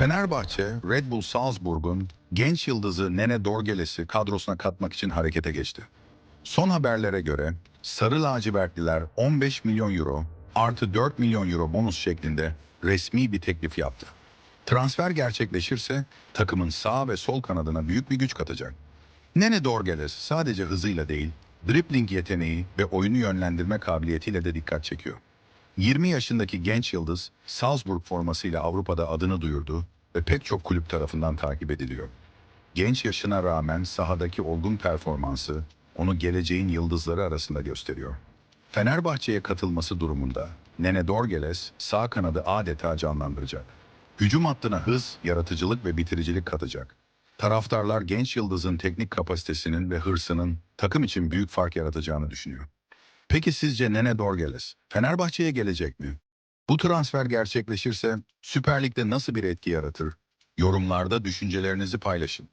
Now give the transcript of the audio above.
Fenerbahçe, Red Bull Salzburg'un genç yıldızı Nene Dorgeles'i kadrosuna katmak için harekete geçti. Son haberlere göre Sarı Lacivertliler 15 milyon euro artı 4 milyon euro bonus şeklinde resmi bir teklif yaptı. Transfer gerçekleşirse takımın sağ ve sol kanadına büyük bir güç katacak. Nene Dorgeles sadece hızıyla değil, dribbling yeteneği ve oyunu yönlendirme kabiliyetiyle de dikkat çekiyor. 20 yaşındaki genç yıldız Salzburg formasıyla Avrupa'da adını duyurdu ve pek çok kulüp tarafından takip ediliyor. Genç yaşına rağmen sahadaki olgun performansı onu geleceğin yıldızları arasında gösteriyor. Fenerbahçe'ye katılması durumunda Nene Dorgeles sağ kanadı adeta canlandıracak. Hücum hattına hız, yaratıcılık ve bitiricilik katacak. Taraftarlar genç yıldızın teknik kapasitesinin ve hırsının takım için büyük fark yaratacağını düşünüyor. Peki sizce Nene Dorgeles Fenerbahçe'ye gelecek mi? Bu transfer gerçekleşirse Süper Lig'de nasıl bir etki yaratır? Yorumlarda düşüncelerinizi paylaşın.